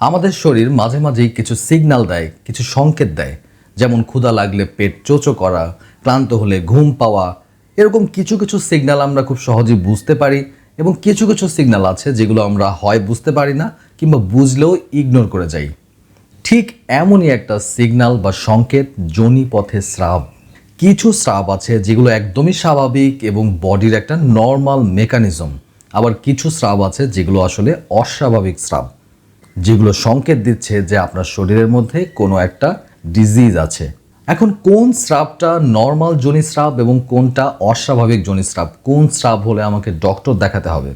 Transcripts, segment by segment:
আমাদের শরীর মাঝে মাঝেই কিছু সিগনাল দেয়, কিছু সংকেত দেয়। যেমন ক্ষুধা লাগলে পেট চোচো করা, ক্লান্ত হলে ঘুম পাওয়া। এরকম কিছু কিছু সিগনাল আমরা খুব সহজেই বুঝতে পারি এবং কিছু কিছু সিগনাল আছে যেগুলো আমরা হয় বুঝতে পারি না কিংবা বুঝলেও ইগনোর করে যাই। ঠিক এমনই একটা সিগনাল বা সংকেত যোনি পথে স্রাব। কিছু স্রাব আছে যেগুলো একদমই স্বাভাবিক এবং বডির একটা নর্মাল মেকানিজম আবার কিছু স্রাব আছে যেগুলো আসলে অস্বাভাবিক স্রাব। যেগুলো সংকেত দিচ্ছে যে আপনার শরীরের মধ্যে কোনো একটা ডিজিজ আছে। এখন কোন স্রাবটা নর্মাল জনি স্রাব এবং কোনটা অস্বাভাবিক জনি স্রাব? কোন স্রাব হলে আমাকে ডক্টর দেখাতে হবে?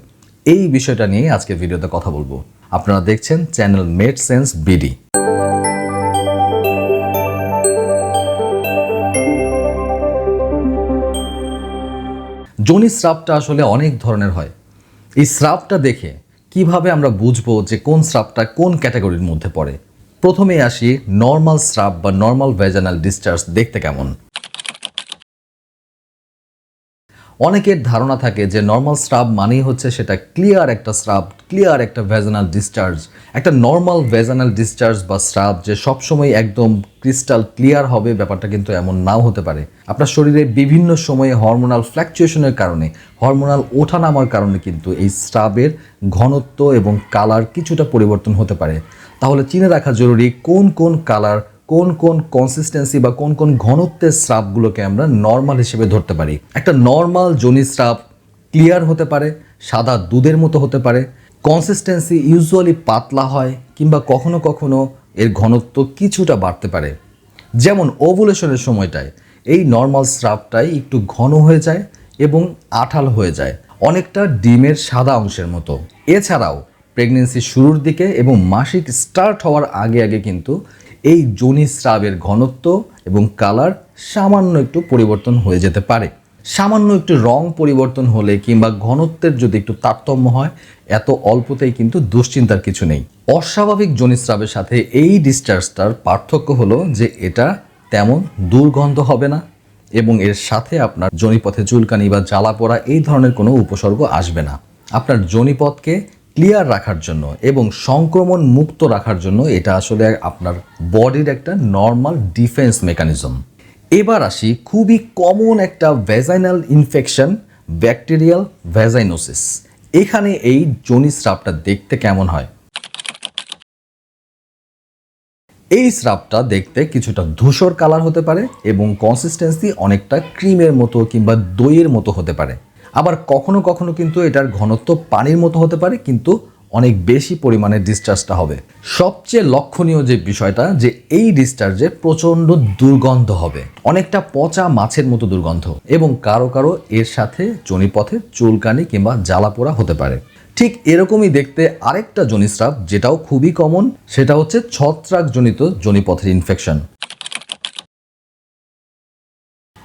এই বিষয়টা নিয়ে আজকে ভিডিওতে কথা বলব। আপনারা দেখছেন চ্যানেল মেড সেন্স বিডি যোনি স্রাবটা আসলে অনেক ধরনের হয়। এই স্রাবটা দেখে কীভাবে আমরা বুঝব যে কোন স্রাবটা কোন ক্যাটাগরির মধ্যে পড়ে? প্রথমে আসি নর্মাল স্রাব বা নর্মাল ভেজানাল ডিসচার্জ দেখতে কেমন? অনেকের ধারণা থাকে যে নর্মাল স্রাব মানেই হচ্ছে সেটা ক্লিয়ার একটা স্রাব ক্লিয়ার একটা ভেজানাল ডিসচার্জ একটা নর্মাল ভেজানাল ডিসচার্জ বা স্রাব যে সবসময় একদম ক্রিস্টাল ক্লিয়ার হবে, ব্যাপারটা কিন্তু এমন নাও হতে পারে। আপনার শরীরে বিভিন্ন সময়ে হরমোনাল ফ্ল্যাকচুয়েশনের কারণে হরমোনাল ওঠানামার কারণে কিন্তু এই স্রাবের ঘনত্ব এবং কালার কিছুটা পরিবর্তন হতে পারে। তাহলে চিনে রাখা জরুরি কোন কোন কালার কোন কোন কনসিস্টেন্সি বা কোন কোন ঘনত্বের স্রাবগুলোকে আমরা নর্মাল হিসেবে ধরতে পারি? একটা নর্মাল জনি স্রাব ক্লিয়ার হতে পারে, সাদা দুধের মতো হতে পারে। কনসিস্টেন্সি ইউজুয়ালি পাতলা হয় কিংবা কখনো কখনো এর ঘনত্ব কিছুটা বাড়তে পারে। যেমন ওভুলেশনের সময়টায়, এই নর্মাল স্রাবটাই একটু ঘন হয়ে যায় এবং আঠাল হয়ে যায়, অনেকটা ডিমের সাদা অংশের মতো। এছাড়াও প্রেগনেন্সি শুরুর দিকে এবং মাসিক স্টার্ট হওয়ার আগে আগে কিন্তু এই যোনি স্রাবের ঘনত্ব এবং কালার সামান্য একটু পরিবর্তন হয়ে যেতে পারে। সামান্য একটু রং পরিবর্তন হলে কিংবা ঘনত্বের যদি একটু তারতম্য হয়, এত অল্পতেই কিন্তু দুশ্চিন্তার কিছু নেই। অস্বাভাবিক জনিস্রাবের সাথে এই ডিসচার্জটার পার্থক্য হলো যে এটা তেমন দুর্গন্ধ হবে না এবং এর সাথে আপনার জনিপথে চুলকানি বা জ্বালা পোড়া এই ধরনের কোনো উপসর্গ আসবে না। আপনার জনিপথকে ক্লিয়ার রাখার জন্য এবং সংক্রমণ মুক্ত রাখার জন্য এটা আসলে আপনার বডির একটা নর্মাল ডিফেন্স মেকানিজম এবার আসি খুবই কমন একটা ভেজাইনাল ইনফেকশন ব্যাকটেরিয়াল ভেজাইনোসিস এখানে এই জনি স্রাবটা দেখতে কেমন হয়? এই স্রাবটা দেখতে কিছুটা ধূসর কালার হতে পারে এবং কনসিস্টেন্সি অনেকটা ক্রিমের মতো কিংবা দইয়ের মতো হতে পারে। আবার কখনো কখনো কিন্তু এটার ঘনত্ব পানির মতো হতে পারে, কিন্তু অনেক বেশি পরিমাণে ডিসচার্জটা হবে। সবচেয়ে লক্ষণীয় যে বিষয়টা, যে এই ডিসচার্জে প্রচণ্ড দুর্গন্ধ হবে। অনেকটা পচা মাছের মতো দুর্গন্ধ। এবং কারও কারও এর সাথে জনিপথে চুলকানি কিংবা জ্বালাপোড়া হতে পারে। ঠিক এরকমই দেখতে আরেকটা জনিস্রাব যেটাও খুবই কমন সেটা হচ্ছে ছত্রাকজনিত জনিপথের ইনফেকশন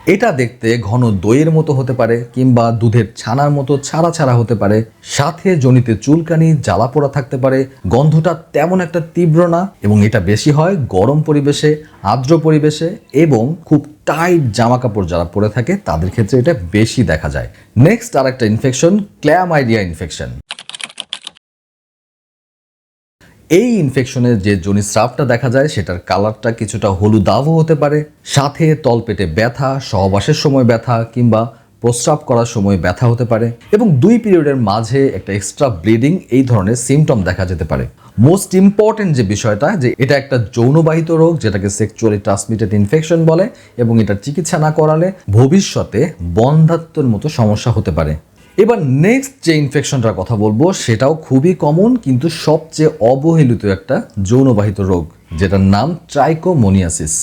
এটা দেখতে ঘন দইয়ের মতো হতে পারে কিংবা দুধের ছানার মতো ছাড়া ছাড়া হতে পারে। সাথে জনিতে চুলকানি জ্বালা পোড়া থাকতে পারে। গন্ধটা তেমন একটা তীব্র না এবং এটা বেশি হয় গরম পরিবেশে, আর্দ্র পরিবেশে এবং খুব টাইট জামা কাপড় যারা পরে থাকে তাদের ক্ষেত্রে এটা বেশি দেখা যায়। নেক্সট আর একটা ইনফেকশন ক্ল্যামাইডিয়া ইনফেকশন এই ইনফেকশনের যে জনিস্রাবটা দেখা যায়, সেটার কালারটা কিছুটা হলুদাভ হতে পারে। সাথে তলপেটে ব্যথা, সহবাসের সময় ব্যথা কিংবা প্রস্রাব করার সময় ব্যথা হতে পারে এবং দুই পিরিয়ডের মাঝে একটা এক্সট্রা ব্লিডিং এই ধরনের সিমটম দেখা যেতে পারে। মোস্ট ইম্পর্টেন্ট যে বিষয়টা, যে এটা একটা যৌনবাহিত রোগ, যেটাকে সেক্সুয়ালি ট্রান্সমিটেড ইনফেকশন বলে এবং এটার চিকিৎসা না করালে ভবিষ্যতে বন্ধাত্বের মতো সমস্যা হতে পারে। এবার নেক্সট যে ইনফেকশনটার কথা বলব, সেটাও খুবই কমন কিন্তু সবচেয়ে অবহেলিত একটা যৌনবাহিত রোগ, যেটার নাম ট্রাইকোমোনিয়াসিস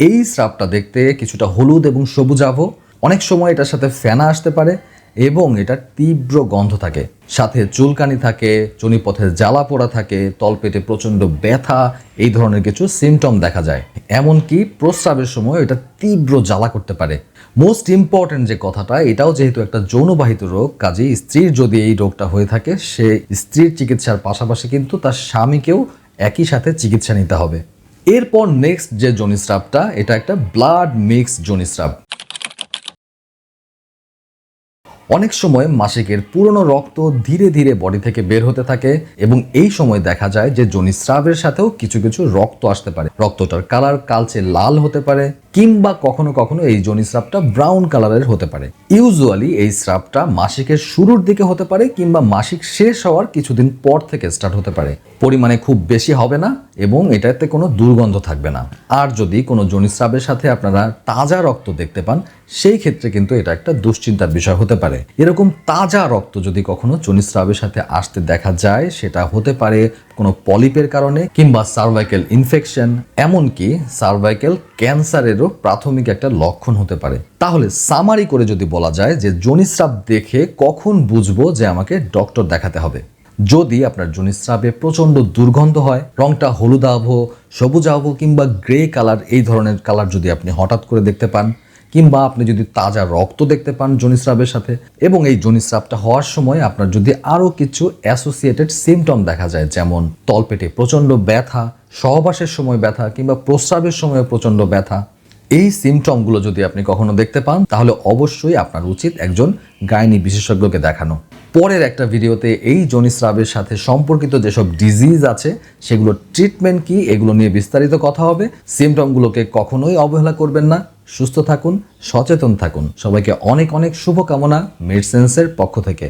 এই স্রাবটা দেখতে কিছুটা হলুদ এবং সবুজাভ। অনেক সময় এটার সাথে ফেনা আসতে পারে এবং এটার তীব্র গন্ধ থাকে। সাথে চুলকানি থাকে, চনিপথে জ্বালা পোড়া থাকে, তলপেটে প্রচণ্ড ব্যথা, এই ধরনের কিছু সিমটম দেখা যায়। এমনকি প্রস্রাবের সময় এটা তীব্র জ্বালা করতে পারে। মোস্ট ইম্পর্ট্যান্ট যে কথাটা, এটাও যেহেতু একটা যৌনবাহিত রোগ, কাজেই স্ত্রীর যদি এই রোগটা হয়ে থাকে, সে স্ত্রীর চিকিৎসার পাশাপাশি কিন্তু তার স্বামীকেও একই সাথে চিকিৎসা নিতে হবে। এরপর নেক্সট যে জনিস্রাবটা, এটা একটা ব্লাড মিক্স জনিস্রাব। অনেক সময় মাসিকের পুরনো রক্ত ধীরে ধীরে বডি থেকে বের হতে থাকে এবং এই সময় দেখা যায় যে জনিস্রাবের সাথেও কিছু কিছু রক্ত আসতে পারে। রক্তটার কালার কালচে লাল হতে পারে কিংবা কখনো কখনো এই জনিস্রাবটা ব্রাউন কালারের হতে পারে। ইউজুয়ালি এই স্রাবটা মাসিকের শুরুর দিকে হতে পারে কিংবা মাসিক শেষ হওয়ার কিছুদিন পর থেকে স্টার্ট হতে পারে। পরিমাণে খুব বেশি হবে না এবং এটাতে কোনো দুর্গন্ধ থাকবে না। আর যদি কোনো জনিস্রাবের সাথে আপনারা তাজা রক্ত দেখতে পান, সেই ক্ষেত্রে কিন্তু এটা একটা দুশ্চিন্তার বিষয় হতে পারে। এরকম তাজা রক্ত যদি কখনো জনিস্রাবের সাথে আসতে দেখা যায়, সেটা হতে পারে কোনো পলিপের কারণে কিংবা সার্ভাইকেল ইনফেকশন এমনকি সার্ভাইকেল ক্যান্সারেরও প্রাথমিক একটা লক্ষণ হতে পারে। তাহলে সামারি করে যদি বলা যায় যে জনিস্রাব দেখে কখন বুঝব যে আমাকে ডক্টর দেখাতে হবে? যদি আপনার জনিস্রাবে প্রচণ্ড দুর্গন্ধ হয়, রংটা হলুদাভ, সবুজাভ কিংবা গ্রে কালার এই ধরনের কালার যদি আপনি হঠাৎ করে দেখতে পান কিংবা আপনি যদি তাজা রক্ত দেখতে পান জনিস্রাবের সাথে, এবং এই জনিস্রাবটা হওয়ার সময় আপনার যদি আরও কিছু অ্যাসোসিয়েটেড সিমটম দেখা যায়, যেমন তলপেটে প্রচণ্ড ব্যথা, সহবাসের সময় ব্যথা, কিংবা প্রস্রাবের সময় প্রচণ্ড ব্যথা, এই সিমটমগুলো যদি আপনি কখনো দেখতে পান, তাহলে অবশ্যই আপনার উচিত একজন গাইনি বিশেষজ্ঞকে দেখানো। পরের একটা ভিডিওতে এই জনিস্রাবের সাথে সম্পর্কিত যেসব ডিজিজ আছে, সেগুলো ট্রিটমেন্ট কি, এগুলো নিয়ে বিস্তারিত কথা হবে। সিমটমগুলোকে কখনোই অবহেলা করবেন না। সুস্থ থাকুন, সচেতন থাকুন। সবাইকে অনেক অনেক শুভকামনা মেডসেন্সের পক্ষ থেকে।